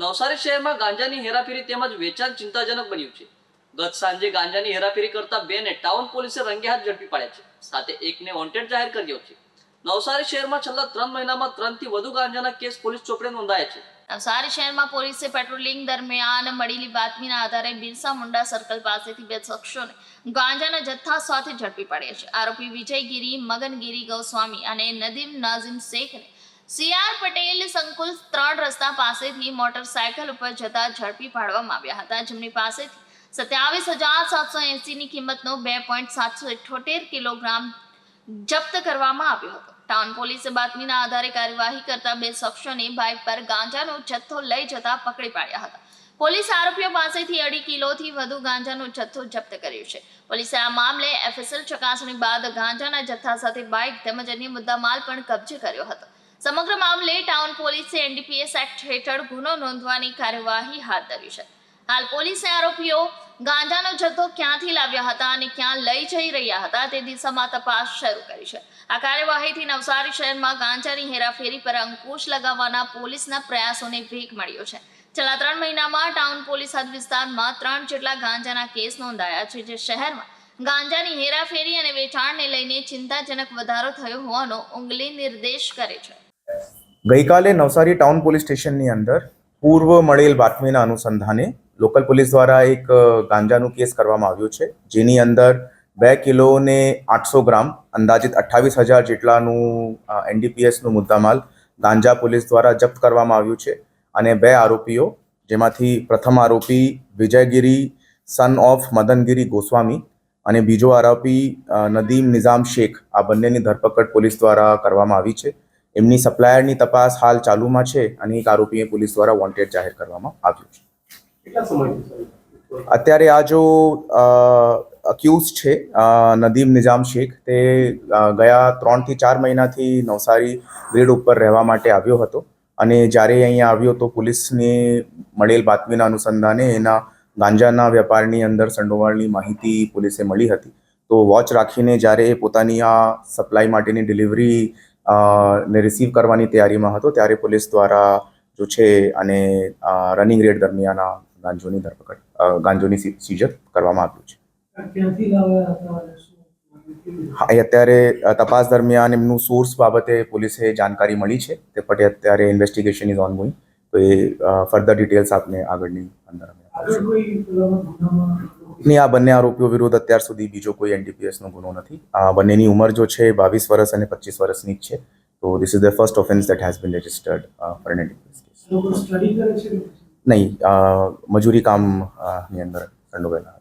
નવસારી શહેરમાં ગાંજાની હેરાફેરી તેમજ વેચાણ ચિંતાજનક બન્યું છે. ગત સાંજે ગાંજાની હેરાફેરી કરતા બેને ટાઉન પોલીસે રંગે હાથ ઝડપી પાડ્યા છે. સાથે એકને વોન્ટેડ જાહેર કર્યો છે. નવસારી શહેરમાં છેલ્લા ત્રણ મહિનામાં ત્રણથી વધુ ગાંજાના કેસ પોલીસ ચોપડે નોંધાયા છે. નવસારી શહેરમાં પોલીસે પેટ્રોલિંગ દરમિયાન મળેલી બાતમીના આધારે બિરસા મુંડા સર્કલ પાસેથી બે શખ્સોને ગાંજાના જથ્થા સાથે ઝડપી પાડ્યા છે. આરોપી વિજયગીરી, મગનગીરી ગૌસ્વામી અને નદીમ નાઝિમ શેખને સીઆર પટેલ સંકુલ ત્રણ રસ્તા પાસેથી મોટરસાયકલ ઉપર જતા ઝડપી પાડવામાં આવ્યા હતા. જેમની પાસેથી સત્યાવીસ હજાર સાતસો એંસીની કિંમતનો બે પોઈન્ટ સાતસો ઇઠ્ઠોતેર કિલોગ્રામ જપ્ત કરવામાં આવ્યો હતો. ટાઉન પોલીસે બાતમીના આધારે કાર્યવાહી કરતા બે શખ્સોને બાઇક પર ગાંજાનો જથ્થો લઈ જતા પકડી પાડ્યા હતા. પોલીસ આરોપીઓ પાસેથી અઢી કિલોથી વધુ ગાંજાનો જથ્થો જપ્ત કર્યો છે. પોલીસે આ મામલે એફએસએલ ચકાસણી બાદ ગાંજાના જથ્થા સાથે બાઇક તેમજ અન્ય મુદ્દામાલ પણ કબજે કર્યો હતો. સમગ્ર મામલે ટાઉન પોલીસે એનડીપીએસ એક્ટ હેઠળ ગુનો નોંધવાની કાર્યવાહી હાથ ધરી છે. હાલ પોલીસે આરોપીઓ ગાંજાનો જથ્થો ક્યાંથી લાવ્યા હતા અને ક્યાં લઈ જઈ રહ્યા હતા તે દિશામાં તપાસ શરૂ કરી છે. આ કાર્યવાહીથી નવસારી શહેરમાં ગાંજાની હેરાફેરી પર અંકુશ લગાવવાના પોલીસના પ્રયાસોને વેગ મળ્યો છે. છેલ્લા ત્રણ મહિનામાં ટાઉન પોલીસ હદ વિસ્તારમાં ત્રણ જેટલા ગાંજાના કેસ નોંધાયા છે જે શહેરમાં ગાંજાની હેરાફેરી અને વેચાણને લઈને ચિંતાજનક વધારો થયો હોવાનો ઉંગલી નિર્દેશ કરે છે. ગઈકાલે નવસારી ટાઉન પોલીસ સ્ટેશનની અંદર પૂર્વ મળેલ બાતમીના અનુસંધાને લોકલ પોલીસ દ્વારા એક ગાંજાનું કેસ કરવામાં આવ્યો છે, જેની અંદર બે કિલો ને આઠસો ગ્રામ, અંદાજિત અઠ્ઠાવીસ હજાર જેટલાનું એનડીપીએસનું મુદ્દામાલ ગાંજા પોલીસ દ્વારા જપ્ત કરવામાં આવ્યું છે અને બે આરોપીઓ, જેમાંથી પ્રથમ આરોપી વિજયગીરી સન ઓફ મદનગીરી ગોસ્વામી અને બીજો આરોપી નદીમ નિઝામ શેખ, આ બંનેની ધરપકડ પોલીસ દ્વારા કરવામાં આવી છે. એમની સપ્લાયરની તપાસ હાલ ચાલુમાં છે અને એક આરોપીએ પોલીસ દ્વારા વોન્ટેડ જાહેર કરવામાં આવ્યું છે. અત્યારે આ જો અક્યુઝ છે નદીમ નિઝામ શેખ તે ગયા ત્રણથી ચાર મહિનાથી નવસારી ગ્રીડ ઉપર રહેવા માટે આવ્યો હતો અને જ્યારે અહીંયા આવ્યો તો પોલીસને મળેલ બાતમીના અનુસંધાને એના ગાંજાના વેપારની અંદર સંડોવાળની માહિતી પોલીસે મળી હતી. તો વોચ રાખીને જ્યારે એ પોતાની આ સપ્લાય માટેની ડિલિવરી ને રિસીવ કરવાની તૈયારીમાં હતો ત્યારે પોલીસ દ્વારા જો છે અને રનિંગ રેડ દરમિયાન આ ગાંજોની ધરપકડ ગાંજોની સીઝર કરવામાં આવ્યું છે. હા એ અત્યારે તપાસ દરમિયાન એમનું સોર્સ બાબતે પોલીસે જાણકારી મળી છે. તે પટે અત્યારે ઇન્વેસ્ટિગેશન ઇઝ ઓન ગોઈંગ તો એ ફર્ધર ડિટેલ્સ આપને આગળની અંદર અમે આપીશું. નહીં આ બંને આરોપીઓ વિરુદ્ધ અત્યાર સુધી બીજો કોઈ એનડીપીએસનો ગુનો નથી. આ બંનેની ઉંમર જો છે બાવીસ વર્ષ અને પચીસ વર્ષની જ છે. તો this is the first offence that has been registered for an NDPS case? નહીં મજૂરી કામની અંદર સંડોવાયેલા.